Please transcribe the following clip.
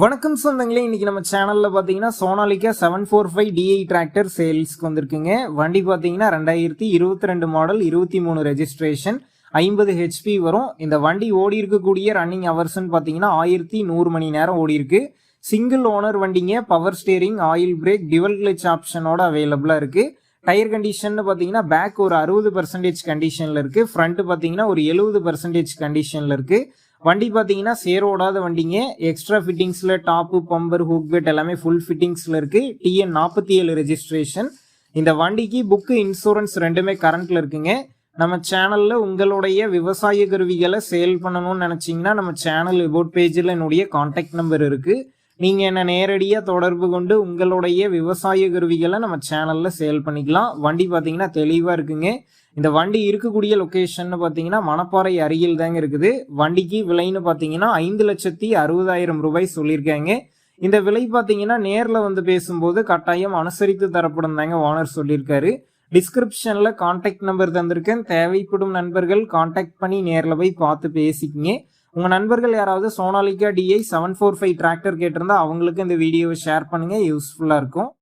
வணக்கம் சொந்தங்களே இன்னைக்கு நம்ம சேனல்ல பாத்தீங்கன்னா Sonalika seven four five DI tractor சேல்ஸ்க்கு வந்திருக்குங்க. வண்டி பாத்தீங்கன்னா ரெண்டாயிரத்தி இருபத்தி ரெண்டு மாடல் இருபத்தி மூணு ரெஜிஸ்ட்ரேஷன் ஐம்பது ஹெச்பி வரும். இந்த வண்டி ஓடி இருக்கக்கூடிய ரன்னிங் ஹவர்ஸ்ன்னு பார்த்தீங்கன்னா ஆயிரத்தி நூறு மணி நேரம் ஓடி இருக்கு. சிங்கிள் ஓனர் வண்டிங்க power steering oil brake dual clutch ஆப்ஷனோட அவைலபிளாக இருக்குது டயர் கண்டிஷன் பார்த்தீங்கன்னா பேக் ஒரு அறுபது பர்சன்டேஜ் கண்டிஷனில் இருக்குது ஃப்ரண்ட்டு பார்த்தீங்கன்னா ஒரு எழுபது பர்சன்டேஜ் கண்டிஷனில் இருக்குது வண்டி பார்த்தீங்கன்னா சேரோடாத வண்டிங்க. எக்ஸ்ட்ரா ஃபிட்டிங்ஸில் டாப்பு பம்பர் ஹூக் பெட் எல்லாமே ஃபுல் ஃபிட்டிங்ஸில் இருக்குது டிஎன் நாற்பத்தி ஏழு ரெஜிஸ்ட்ரேஷன் இந்த வண்டிக்கு புக்கு இன்சூரன்ஸ் ரெண்டுமே கரண்ட்டில் இருக்குங்க. நம்ம சேனலில் உங்களுடைய விவசாய கருவிகளை சேல் பண்ணணும்னு நினச்சிங்கன்னா நம்ம சேனல் அபவுட் பேஜில் என்னுடைய காண்டாக்ட் நம்பர் இருக்குது நீங்கள் என்னை நேரடியாக தொடர்பு கொண்டு உங்களுடைய விவசாய கருவிகளை நம்ம சேனலில் சேல் பண்ணிக்கலாம். வண்டி பார்த்தீங்கன்னா தெளிவாக இருக்குங்க. இந்த வண்டி இருக்கக்கூடிய லொக்கேஷன் பார்த்தீங்கன்னா மணப்பாறை அருகில் தாங்க இருக்குது. வண்டிக்கு விலைன்னு பார்த்தீங்கன்னா ஐந்து லட்சத்தி அறுபதாயிரம் ரூபாய் சொல்லியிருக்காங்க. இந்த விலை பார்த்தீங்கன்னா நேரில் வந்து பேசும்போது கட்டாயம் அனுசரித்து தரப்படும் தாங்க ஓனர் சொல்லியிருக்காரு. டிஸ்கிரிப்ஷனில் காண்டாக்ட் நம்பர் தந்திருக்கேன். தேவைப்படும் நண்பர்கள் காண்டாக்ட் பண்ணி நேரில் போய் பார்த்து பேசிக்கிங்க. உங்கள் நண்பர்கள் யாராவது Sonalika DI seven four five tractor கேட்டிருந்தா அவங்களுக்கு இந்த வீடியோவை ஷேர் பண்ணுங்கள் யூஸ்ஃபுல்லாக இருக்கும்.